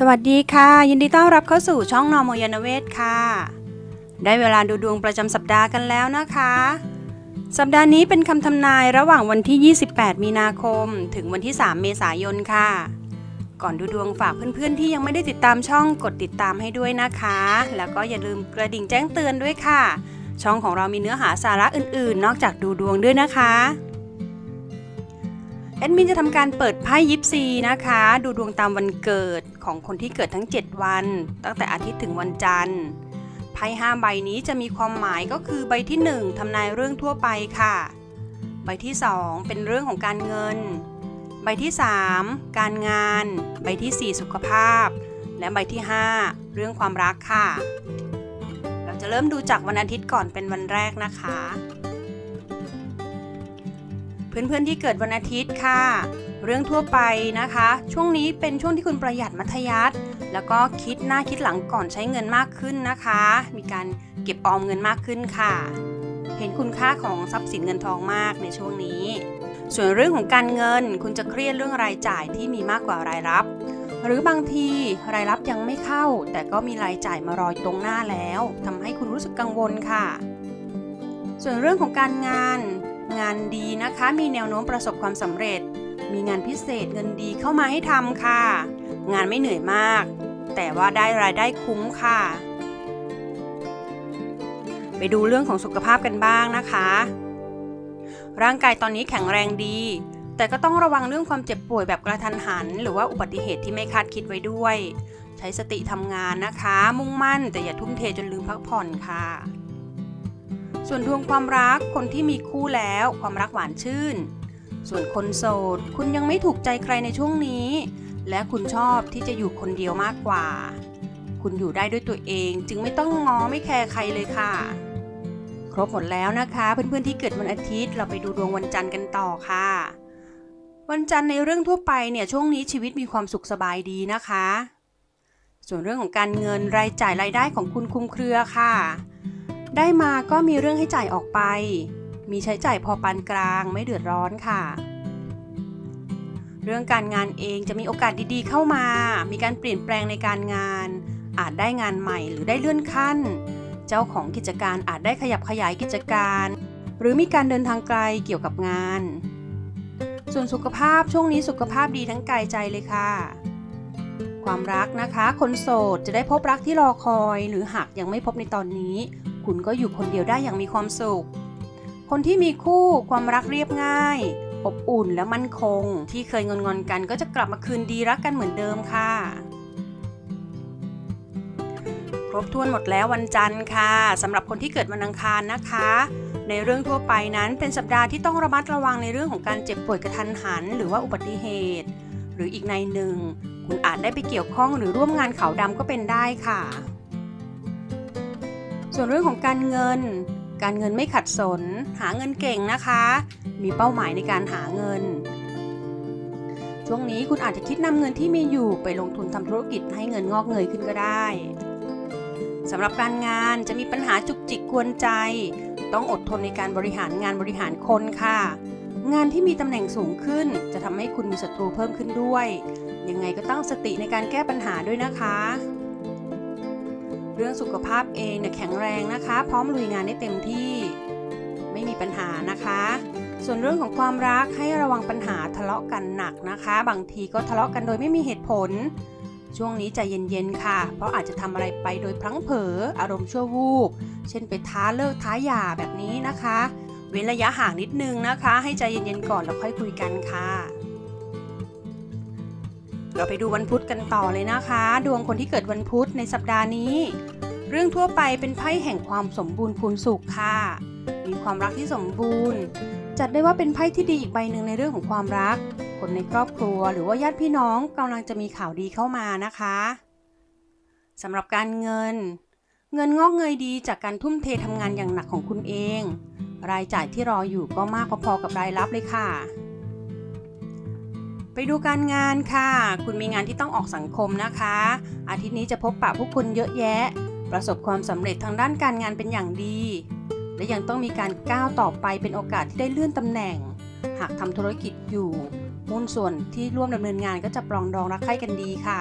สวัสดีค่ะ ยินดีต้อนรับเข้าสู่ช่องนอมยานเวศค่ะ ได้เวลาดูดวงประจำสัปดาห์กันแล้วนะคะ สัปดาห์นี้เป็นคำทำนายระหว่างวันที่ 28 มีนาคม ถึงวันที่ 3 เมษายนค่ะ ก่อนดูดวงฝากเพื่อนๆ ที่ยังไม่ได้ติดตามช่องกดติดตามให้ด้วยนะคะ แล้วก็อย่าลืมกระดิ่งแจ้งเตือนด้วยค่ะ ช่องของเรามีเนื้อหาสาระอื่นๆ นอกจากดูดวงด้วยนะคะ แอดมินจะทำการเปิดไพ่ยิปซีนะคะ ดูดวงตามวันเกิดของคนที่เกิดทั้ง 7 วัน ตั้งแต่อาทิตย์ถึงวันจันทร์ไพ่ห้าใบนี้จะมีความหมายก็คือใบที่ 1ทำนายเรื่องทั่วไปค่ะ ใบที่ 2 เป็นเรื่องของการเงิน ใบที่ 3 การงาน ใบทีสี่ 4 สุขภาพ และใบที่ 5 เรื่องความรักค่ะ เราจะเริ่มดูจากวันอาทิตย์ก่อนเป็นวันแรกนะคะ เพื่อนๆที่เกิดวันอาทิตย์ค่ะ เรื่องทั่วไปนะคะ ช่วงนี้เป็นช่วงที่คุณประหยัดมัธยัสถ์แล้วก็คิดหน้าคิดหลังก่อนใช้เงินมากขึ้นนะคะ มีการเก็บออมเงินมากขึ้นค่ะ เห็นคุณค่าของทรัพย์สินเงินทองมากในช่วงนี้ ส่วนเรื่องของการเงินคุณจะเครียดเรื่องรายจ่ายที่มีมากกว่ารายรับ หรือบางทีรายรับยังไม่เข้า แต่ก็มีรายจ่ายมารออยู่ตรงหน้าแล้วทำให้คุณรู้สึกกังวลค่ะ ส่วนเรื่องของการงาน งานดีนะคะมีแนวโน้มประสบความสำเร็จ มีงานพิเศษเงินดีเข้ามาให้ทำค่ะ งานไม่เหนื่อยมาก แต่ว่าได้รายได้คุ้มค่ะ ไปดูเรื่องของสุขภาพกันบ้างนะคะ ร่างกายตอนนี้แข็งแรงดี แต่ก็ต้องระวังเรื่องความเจ็บป่วยแบบกระทันหัน หรือว่าอุบัติเหตุที่ไม่คาดคิดไว้ด้วย ใช้สติทำงานนะคะ มุ่งมั่นแต่อย่าทุ่มเทจนลืมพักผ่อนค่ะ ส่วนดวงความรักคนที่มีคู่แล้วความรักหวานชื่น ส่วนคนโสด คุณยังไม่ถูกใจใครในช่วงนี้ และคุณชอบที่จะอยู่คนเดียวมากกว่า คุณอยู่ได้ด้วยตัวเองจึงไม่ต้องงอไม่แคร์ใครเลยค่ะ ครบหมดแล้วนะคะเพื่อนๆที่เกิดวันอาทิตย์เราไปดูดวงวันจันทร์กันต่อค่ะ วันจันทร์ในเรื่องทั่วไปเนี่ยช่วงนี้ชีวิตมีความสุขสบายดีนะคะ ส่วนเรื่องของการเงินรายจ่ายรายได้ของคุณคุมเครือค่ะ ได้มาก็มีเรื่องให้จ่ายออกไป มีใช้จ่ายพอปานกลางไม่เดือดร้อนค่ะ เรื่องการงานเองจะมีโอกาสดีๆเข้ามา มีการเปลี่ยนแปลงในการงาน อาจได้งานใหม่หรือได้เลื่อนขั้น เจ้าของกิจการอาจได้ขยับขยายกิจการ หรือมีการเดินทางไกลเกี่ยวกับงาน ส่วนสุขภาพช่วงนี้สุขภาพดีทั้งกายใจเลยค่ะความรักนะคะ คนโสดจะได้พบรักที่รอคอย หรือหากยังไม่พบในตอนนี้ คุณก็อยู่คนเดียวได้อย่างมีความสุข คนที่มีคู่ความรักเรียบง่าย อบอุ่นและมั่นคง ที่เคยงอนๆกันก็จะกลับมาคืนดีรักกันเหมือนเดิมค่ะ ครบถ้วนหมดแล้ววันจันทร์ค่ะสำหรับคนที่เกิดวันอังคารนะคะ ในเรื่องทั่วไปนั้นเป็นสัปดาห์ที่ต้องระมัดระวังในเรื่องของการเจ็บป่วยกระทันหัน หรือว่าอุบัติเหตุ หรืออีกในหนึ่ง คุณอาจได้ไปเกี่ยวข้องหรือร่วมงานขาวดำก็เป็นได้ค่ะ ส่วนเรื่องของการเงิน การเงินไม่ขัดสน หาเงินเก่งนะคะ มีเป้าหมายในการหาเงิน ช่วงนี้คุณอาจจะคิดนำเงินที่มีอยู่ไปลงทุนทำธุรกิจให้เงินงอกเงยขึ้นก็ได้สำหรับการงานจะมีปัญหาจุกจิกกวนใจ ต้องอดทนในการบริหารงานบริหารคนค่ะ งานที่มีตำแหน่งสูงขึ้น จะทำให้คุณมีศัตรูเพิ่มขึ้นด้วย ยังไงก็ตั้งสติในการแก้ปัญหาด้วยนะคะ เรื่องสุขภาพเองเนี่ยแข็งแรงนะคะ พร้อมลุยงานได้เต็มที่ ไม่มีปัญหานะคะ ส่วนเรื่องของความรักให้ระวังปัญหาทะเลาะกันหนักนะคะ บางทีก็ทะเลาะกันโดยไม่มีเหตุผล ช่วงนี้ใจเย็นๆค่ะ เพราะอาจจะทำอะไรไปโดยพลั้งเผลออารมณ์ชั่ววูบเช่นไปท้าเลิกท้าหย่าแบบนี้นะคะ เว้นระยะห่างนิดนึงนะคะ ให้ใจเย็นๆก่อนแล้วค่อยคุยกันค่ะ เราไปดูวันพุธกันต่อเลยนะคะ ดวงคนที่เกิดวันพุธในสัปดาห์นี้ เรื่องทั่วไปเป็นไพ่แห่งความสมบูรณ์พูนสุขค่ะ มีความรักที่สมบูรณ์ จัดได้ว่าเป็นไพ่ที่ดีอีกใบหนึ่งในเรื่องของความรัก คนในครอบครัวหรือว่าญาติพี่น้องกำลังจะมีข่าวดีเข้ามานะคะสำหรับการเงิน เงินงอกเงยดีจากการทุ่มเททำงานอย่างหนักของคุณเอง รายจ่ายที่รออยู่ก็มากพอๆกับรายรับเลยค่ะ ไปดูการงานค่ะ คุณมีงานที่ต้องออกสังคมนะคะ อาทิตย์นี้จะพบปะผู้คนเยอะแยะ ประสบความสำเร็จทางด้านการงานเป็นอย่างดี และยังต้องมีการก้าวต่อไปเป็นโอกาสที่ได้เลื่อนตำแหน่ง หากทำธุรกิจอยู่หุ้นส่วนที่ร่วมดำเนินงานก็จะปรองดองรักใคร่กันดีค่ะ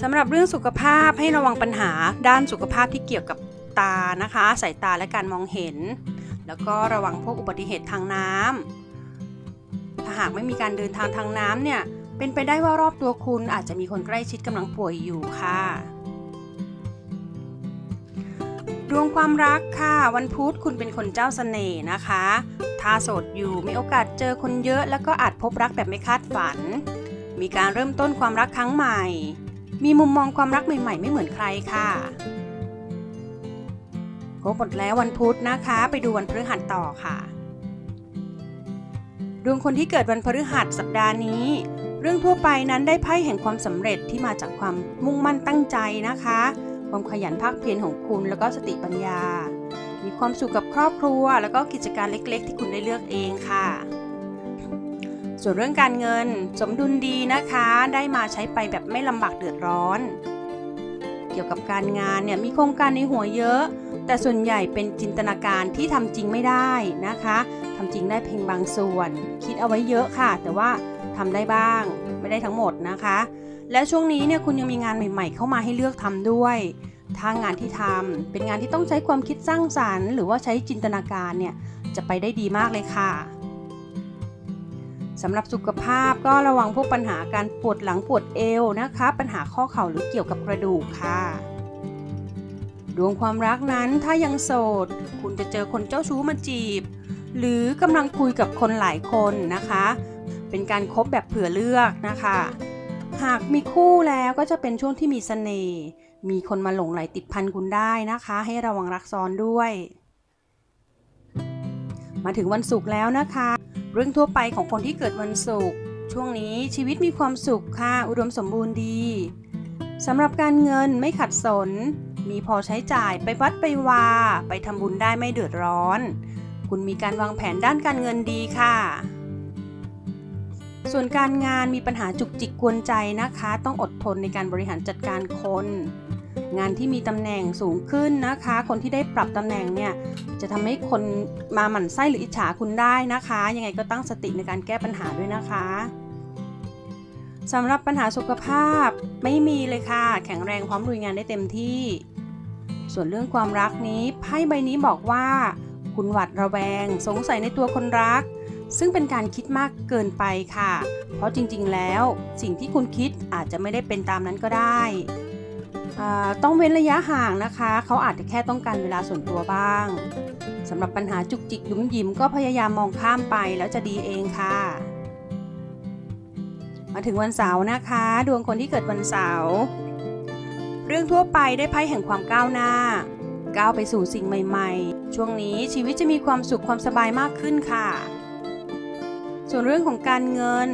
สำหรับเรื่องสุขภาพให้ระวังปัญหาด้านสุขภาพที่เกี่ยวกับตานะคะ สายตาและการมองเห็น แล้วก็ระวังพวกอุบัติเหตุทางน้ำถ้า หากไม่มีการเดินทางทางน้ำเนี่ย เป็นไปได้ว่ารอบตัวคุณอาจจะมีคนใกล้ชิดกำลังป่วยอยู่ค่ะดวงความรักค่ะ วันพุธคุณเป็นคนเจ้าเสน่ห์นะคะ ถ้าโสดอยู่มีโอกาสเจอคนเยอะ แล้วก็อาจพบรักแบบไม่คาดฝัน มีการเริ่มต้นความรักครั้งใหม่ มีมุมมองความรักใหม่ ๆ ไม่เหมือนใครค่ะครบหมดแล้ววันพุธนะคะ ไปดูวันพฤหัสต่อค่ะ ดวงคนที่เกิดวันพฤหัสสัปดาห์นี้ เรื่องทั่วไปนั้นได้ไพ่แห่งความสำเร็จที่มาจากความมุ่งมั่นตั้งใจนะคะ ความขยันภาคเพียรของคุณแล้วก็สติปัญญา มีความสุขกับครอบครัว แล้วก็กิจการเล็กๆ ที่คุณได้เลือกเองค่ะ ส่วนเรื่องการเงินสมดุลดีนะคะ ได้มาใช้ไปแบบไม่ลำบากเดือดร้อน เกี่ยวกับการงานเนี่ยมีโครงการในหัวเยอะแต่ส่วนใหญ่เป็นจินตนาการที่ทำจริงไม่ได้นะคะ ทำจริงได้เพียงบางส่วน คิดเอาไว้เยอะค่ะ แต่ว่าทำได้บ้างไม่ได้ทั้งหมดนะคะ และช่วงนี้เนี่ยคุณยังมีงานใหม่ ๆ เข้ามาให้เลือกทำด้วยถ้างานที่ทำเป็นงานที่ต้องใช้ความคิดสร้างสรรค์ หรือว่าใช้จินตนาการเนี่ยจะไปได้ดีมากเลยค่ะสำหรับสุขภาพก็ระวังพวกปัญหาการปวดหลังปวดเอวนะคะ ปัญหาข้อเข่าหรือเกี่ยวกับกระดูกค่ะ ดวงความรักนั้นถ้ายังโสด คุณจะเจอคนเจ้าชู้มาจีบ หรือกำลังคุยกับคนหลายคนนะคะ เป็นการครบแบบเผื่อเลือกนะคะ หากมีคู่แล้วก็จะเป็นช่วงที่มีเสน่ห์มีคนมาหลงไหลติดพันคุณได้นะคะ ให้ระวังรักซ้อนด้วย มาถึงวันศุกร์แล้วนะคะ เรื่องทั่วไปของคนที่เกิดวันศุกร์ช่วงนี้ชีวิตมีความสุขค่ะอุดมสมบูรณ์ดีสำหรับการเงินไม่ขัดสน มีพอใช้จ่ายไปวัดไปวา ไปทำบุญได้ไม่เดือดร้อน คุณมีการวางแผนด้านการเงินดีค่ะ ส่วนการงานมีปัญหาจุกจิกกวนใจนะคะ ต้องอดทนในการบริหารจัดการคน งานที่มีตำแหน่งสูงขึ้นนะคะ คนที่ได้ปรับตำแหน่งเนี่ยจะทำให้คนมาหมั่นไส้หรืออิจฉาคุณได้นะคะ ยังไงก็ตั้งสติในการแก้ปัญหาด้วยนะคะสำหรับปัญหาสุขภาพไม่มีเลยค่ะ แข็งแรงพร้อมลุยงานได้เต็มที่ ส่วนเรื่องความรักนี้ไพ่ใบนี้บอกว่า คุณหวัดระแวง สงสัยในตัวคนรัก ซึ่งเป็นการคิดมากเกินไปค่ะ เพราะจริงๆแล้วสิ่งที่คุณคิดอาจจะไม่ได้เป็นตามนั้นก็ได้ต้องเว้นระยะห่างนะคะ เขาอาจจะแค่ต้องการเวลาส่วนตัวบ้างสำหรับปัญหาจุกจิกยุ้มยิ้มก็พยายามมองข้ามไปแล้วจะดีเองค่ะ มาถึงวันเสาร์นะคะ ดวงคนที่เกิดวันเสาร์เรื่องทั่วไปได้ไพ่แห่งความก้าวหน้า ก้าวไปสู่สิ่งใหม่ๆ ช่วงนี้ชีวิตจะมีความสุขความสบายมากขึ้นค่ะ ส่วนเรื่องของการเงิน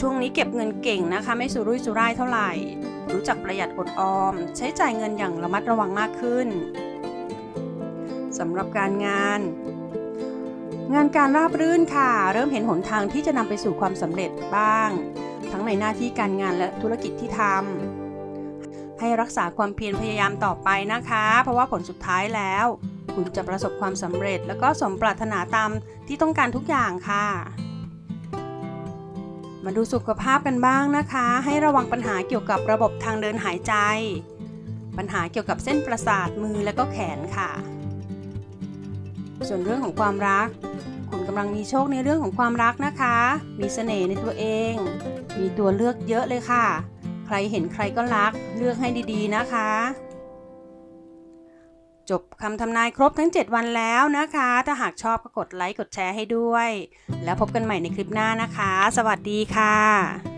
ช่วงนี้เก็บเงินเก่งนะคะ ไม่สุรุ่ยสุร่ายเท่าไหร่ รู้จักประหยัดอดออม ใช้จ่ายเงินอย่างระมัดระวังมากขึ้นสำหรับการงาน งานการราบรื่นค่ะ เริ่มเห็นหนทางที่จะนำไปสู่ความสำเร็จบ้าง ทั้งในหน้าที่การงานและธุรกิจที่ทำ ให้รักษาความเพียรพยายามต่อไปนะคะ เพราะว่าผลสุดท้ายแล้ว คุณจะประสบความสำเร็จ แล้วก็สมปรารถนาตามที่ต้องการทุกอย่างค่ะ มาดูสุขภาพกันบ้างนะคะ ให้ระวังปัญหาเกี่ยวกับระบบทางเดินหายใจ ปัญหาเกี่ยวกับเส้นประสาทมือและก็แขนค่ะ ส่วนเรื่องของความรัก คุณกำลังมีโชคในเรื่องของความรักนะคะ มีเสน่ห์ในตัวเอง มีตัวเลือกเยอะเลยค่ะ ใครเห็นใครก็รักเลือกให้ดีๆนะคะ จบคำทำนายครบทั้ง 7 วันแล้วนะคะ ถ้าหากชอบก็กดไลค์กดแชร์ให้ด้วย แล้วพบกันใหม่ในคลิปหน้านะคะ สวัสดีค่ะ